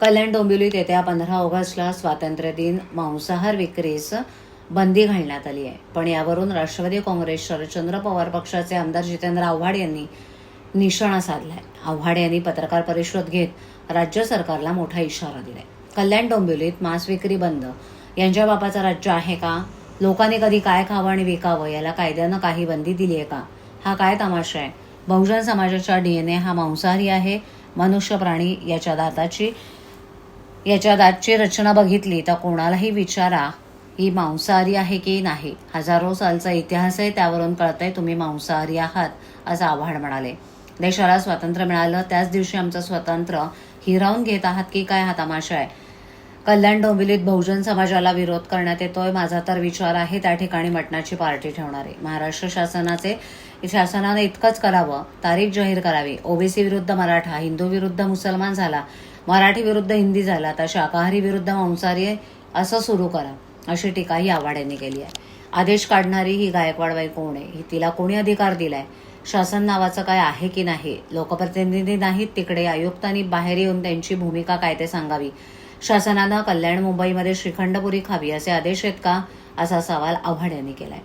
कल्याण डोंबिवलीत येत्या पंधरा ऑगस्टला स्वातंत्र्य दिन मांसाहार विक्रीस बंदी घालण्यात आली आहे. पण यावरून राष्ट्रवादी काँग्रेस शरदचंद्र पवार पक्षाचे आमदार जितेंद्र आव्हाड यांनी निशाणा साधलाय. आव्हाड यांनी पत्रकार परिषद घेत राज्य सरकारला मोठा इशारा दिलाय. कल्याण डोंबिवलीत मांस विक्री बंद. यांच्या बापाचं राज्य आहे का? लोकांनी कधी काय खावं आणि विकावं? याला कायद्यानं काही बंदी दिली आहे का? हा काय तमाशा आहे? बहुजन समाजाचा डीएनए हा मांसाहारी आहे मनुष्य प्राणी याच्या दाताची याच्या दातची रचना बघितली तर कोणालाही विचारा ही मांसाहारी आहे की नाही? हजारो सालचा इतिहास आहे त्यावरून कळतंय तुम्ही मांसाहारी आहात असं आव्हाड म्हणाले. देशाला स्वातंत्र्य मिळालं त्याच दिवशी आमचं स्वातंत्र्य हिरावून घेत आहात की काय हा तमाशा आहे? कल्याण डोंबिवलीत बहुजन समाजाला विरोध करण्यात येतोय माझा तर विचार आहे त्या ठिकाणी मटणाची पार्टी ठेवणार. आहे महाराष्ट्र शासनाचे शासनाने इतकंच करावं तारीख जाहीर करावी. ओबीसी विरुद्ध मराठा हिंदू विरुद्ध मुसलमान झाला. मराठी विरुद्ध हिंदी झाला तर शाकाहारी विरुद्ध मांसाहारी असं सुरू करा अशी टीका ही आव्हाड यांनी केली आहे. आदेश काढणारी ही गायकवाडबाई कोण आहे? ही तिला कोणी अधिकार दिलाय? शासन नावाचं काय आहे की नाही? लोकप्रतिनिधी नाहीत तिकडे आयुक्तांनी बाहेर येऊन त्यांची भूमिका काय ते सांगावी? शासनानं कल्याण मुंबईमध्ये श्रीखंडपुरी खावी असे आदेश आहेत का? असा सवाल आव्हाड यांनी केलाय.